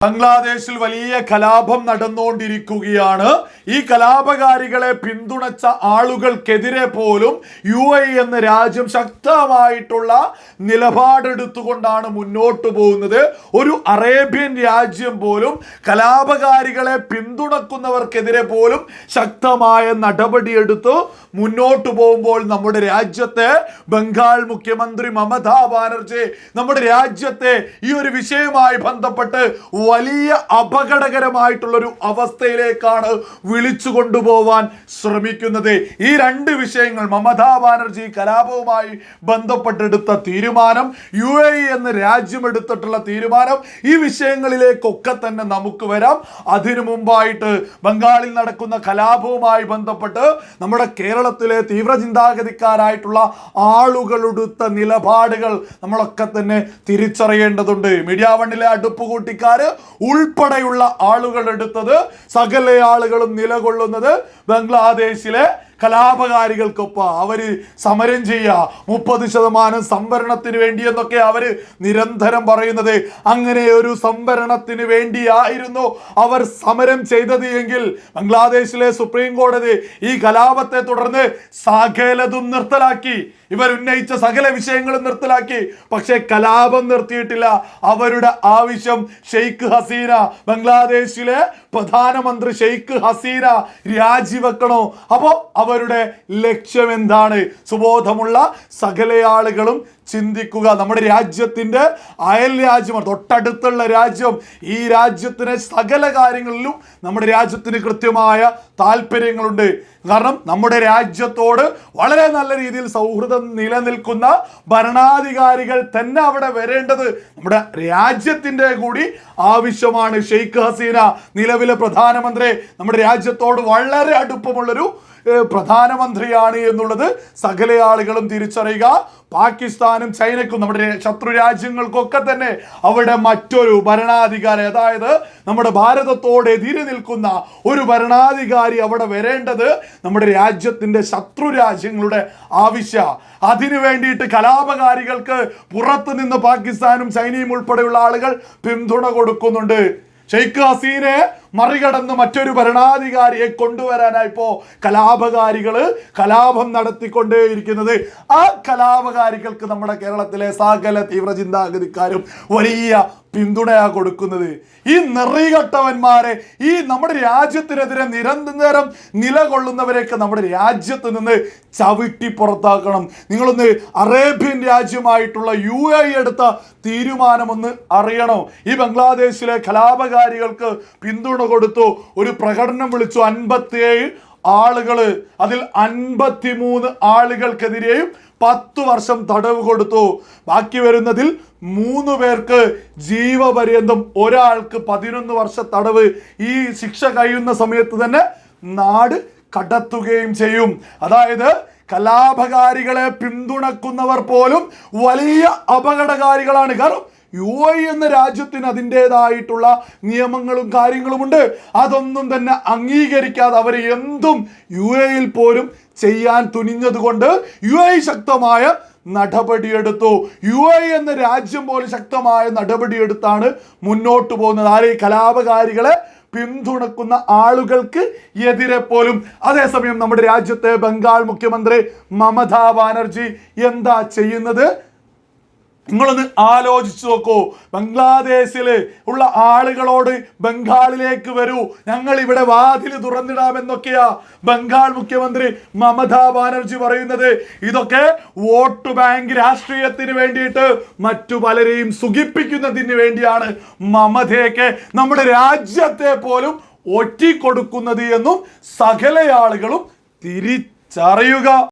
ബംഗ്ലാദേശിൽ വലിയ കലാപം നടന്നുകൊണ്ടിരിക്കുകയാണ്. ഈ കലാപകാരികളെ പിന്തുണച്ച ആളുകൾക്കെതിരെ പോലും യു എ എന്ന രാജ്യം ശക്തമായിട്ടുള്ള നിലപാടെടുത്തുകൊണ്ടാണ് മുന്നോട്ട് പോകുന്നത്. ഒരു അറേബ്യൻ രാജ്യം പോലും കലാപകാരികളെ പിന്തുണക്കുന്നവർക്കെതിരെ പോലും ശക്തമായ നടപടിയെടുത്ത് മുന്നോട്ട് പോകുമ്പോൾ നമ്മുടെ രാജ്യത്തെ ബംഗാൾ മുഖ്യമന്ത്രി മമതാ ബാനർജി നമ്മുടെ രാജ്യത്തെ ഈ ഒരു വിഷയവുമായി ബന്ധപ്പെട്ട് വലിയ അപകടകരമായിട്ടുള്ള ഒരു അവസ്ഥയിലേക്കാണ് വിളിച്ചു കൊണ്ടുപോവാൻ ശ്രമിക്കുന്നത്. ഈ രണ്ട് വിഷയങ്ങൾ മമതാ ബാനർജി കലാപവുമായി ബന്ധപ്പെട്ടെടുത്ത തീരുമാനം യു എ രാജ്യം എടുത്തിട്ടുള്ള തീരുമാനം ഈ വിഷയങ്ങളിലേക്കൊക്കെ തന്നെ നമുക്ക് വരാം. അതിനു മുമ്പായിട്ട് ബംഗാളിൽ നടക്കുന്ന കലാപവുമായി ബന്ധപ്പെട്ട് നമ്മുടെ കേരളത്തിലെ തീവ്ര ചിന്താഗതിക്കാരായിട്ടുള്ള ആളുകളെടുത്ത നിലപാടുകൾ നമ്മളൊക്കെ തന്നെ തിരിച്ചറിയേണ്ടതുണ്ട്. മീഡിയ വണ്ണിലെ അടുപ്പ് കൂട്ടിക്കാര് ഉൾപ്പെടെയുള്ള ആളുകൾ എടുത്തത് സകല ആളുകളും നിലകൊള്ളുന്നത് ബംഗ്ലാദേശിലെ കലാപകാരികൾക്കൊപ്പം അവർ സമരം ചെയ്യുക. മുപ്പത് ശതമാനം സംവരണത്തിന് വേണ്ടി എന്നൊക്കെ അവർ നിരന്തരം പറയുന്നത്. അങ്ങനെ ഒരു സംവരണത്തിന് വേണ്ടിയായിരുന്നു അവർ സമരം ചെയ്തത് എങ്കിൽ ബംഗ്ലാദേശിലെ സുപ്രീം കോടതി ഈ കലാപത്തെ തുടർന്ന് സകലതും നിർത്തലാക്കി. ഇവർ ഉന്നയിച്ച സകല വിഷയങ്ങളും നിർത്തലാക്കി. പക്ഷേ കലാപം നിർത്തിയിട്ടില്ല. അവരുടെ ആവശ്യം ഷെയ്ഖ് ഹസീന. ബംഗ്ലാദേശിലെ പ്രധാനമന്ത്രി ഷെയ്ഖ് ഹസീന രാജിവെക്കണോ? അപ്പോൾ അവരുടെ ലക്ഷ്യം എന്താണ് സുബോധമുള്ള സകല ആളുകളും ചിന്തിക്കുക. നമ്മുടെ രാജ്യത്തിന്റെ അയൽ രാജ്യമാണ് തൊട്ടടുത്തുള്ള രാജ്യം. ഈ രാജ്യത്തിന് സകല കാര്യങ്ങളിലും നമ്മുടെ രാജ്യത്തിന് കൃത്യമായ താല്പര്യങ്ങളുണ്ട്. കാരണം നമ്മുടെ രാജ്യത്തോട് വളരെ നല്ല രീതിയിൽ സൗഹൃദം നിലനിൽക്കുന്ന ഭരണാധികാരികൾ തന്നെ അവിടെ വരേണ്ടത് നമ്മുടെ രാജ്യത്തിന്റെ കൂടി ആവശ്യമാണ്. ഷെയ്ഖ് ഹസീന നിലവിലെ പ്രധാനമന്ത്രി നമ്മുടെ രാജ്യത്തോട് വളരെ അടുപ്പമുള്ളൊരു പ്രധാനമന്ത്രിയാണ് എന്നുള്ളത് സകല ആളുകളും തിരിച്ചറിയുക. പാകിസ്ഥാനും ചൈനക്കും നമ്മുടെ ശത്രു രാജ്യങ്ങൾക്കൊക്കെ തന്നെ അവിടെ മറ്റൊരു ഭരണാധികാരി അതായത് നമ്മുടെ ഭാരതത്തോട് എതിരെ നിൽക്കുന്ന ഒരു ഭരണാധികാരി അവിടെ വരേണ്ടത് നമ്മുടെ രാജ്യത്തിന്റെ ശത്രു രാജ്യങ്ങളുടെ ആവശ്യ. അതിനു വേണ്ടിയിട്ട് കലാപകാരികൾക്ക് പുറത്തു നിന്ന് പാകിസ്ഥാനും ചൈനയും ഉൾപ്പെടെയുള്ള ആളുകൾ പിന്തുണ കൊടുക്കുന്നുണ്ട്. ഷെയ്ഖ് ഹസീനെ മറികടന്ന് മറ്റൊരു ഭരണാധികാരിയെ കൊണ്ടുവരാനായി ഇപ്പോ കലാപകാരികൾ കലാപം നടത്തിക്കൊണ്ടേയിരിക്കുന്നത്. ആ കലാപകാരികൾക്ക് നമ്മുടെ കേരളത്തിലെ സകല തീവ്ര ചിന്താഗതിക്കാരും വലിയ പിന്തുണയാ കൊടുക്കുന്നത്. ഈ നിറികട്ടവന്മാരെ ഈ നമ്മുടെ രാജ്യത്തിനെതിരെ നിരന്തരം നിലകൊള്ളുന്നവരെയൊക്കെ നമ്മുടെ രാജ്യത്ത് നിന്ന് ചവിട്ടി പുറത്താക്കണം. നിങ്ങളൊന്ന് അറേബ്യൻ രാജ്യമായിട്ടുള്ള യു എ എടുത്ത തീരുമാനമൊന്ന് അറിയണോ? ഈ ബംഗ്ലാദേശിലെ കലാപകാരികൾക്ക് പിന്തുണ കൊടുത്തു. ഒരു പ്രകടനം വിളിച്ചു അൻപത്തിയേഴ് ആളുകൾ അതിൽ അൻപത്തിമൂന്ന് ആളുകൾക്കെതിരെയും പത്തു വർഷം തടവ് കൊടുത്തു. ബാക്കി വരുന്നതിൽ മൂന്ന് പേർക്ക് ജീവപര്യന്തം ഒരാൾക്ക് പതിനൊന്ന് വർഷ തടവ്. ഈ ശിക്ഷ കഴിയുന്ന സമയത്ത് തന്നെ നാട് കടത്തുകയും ചെയ്യും. അതായത് കലാപകാരികളെ പിന്തുണക്കുന്നവർ പോലും വലിയ അപകടകാരികളാണ്. കാരണം യു എ എന്ന രാജ്യത്തിന് അതിന്റെതായിട്ടുള്ള നിയമങ്ങളും കാര്യങ്ങളുമുണ്ട്. അതൊന്നും തന്നെ അംഗീകരിക്കാതെ അവർ എന്തും യു എയിൽ പോലും ചെയ്യാൻ തുനിഞ്ഞതുകൊണ്ട് യു എ ശക്തമായ നടപടിയെടുത്തു. യു എ എന്ന രാജ്യം പോലും ശക്തമായ നടപടിയെടുത്താണ് മുന്നോട്ട് പോകുന്നത്. ആരെ? കലാപകാരികളെ പിന്തുണക്കുന്ന ആളുകൾക്ക് എതിരെ പോലും. അതേസമയം നമ്മുടെ രാജ്യത്തെ ബംഗാൾ മുഖ്യമന്ത്രി മമതാ ബാനർജി എന്താ ചെയ്യുന്നത്? നിങ്ങളൊന്ന് ആലോചിച്ചു നോക്കൂ. ബംഗ്ലാദേശിൽ ഉള്ള ആളുകളോട് ബംഗാളിലേക്ക് വരൂ. ഞങ്ങൾ ഇവിടെ വാതിൽ തുറന്നിടാമെന്നൊക്കെയാ ബംഗാൾ മുഖ്യമന്ത്രി മമതാ ബാനർജി പറയുന്നത്. ഇതൊക്കെ വോട്ട് ബാങ്ക് രാഷ്ട്രീയത്തിന് വേണ്ടിയിട്ട് മറ്റു പലരെയും സുഖിപ്പിക്കുന്നതിന് വേണ്ടിയാണ് മമതയൊക്കെ നമ്മുടെ രാജ്യത്തെ പോലും ഒറ്റിക്കൊടുക്കുന്നത് എന്നും സകല ആളുകളും തിരിച്ചറിയുക.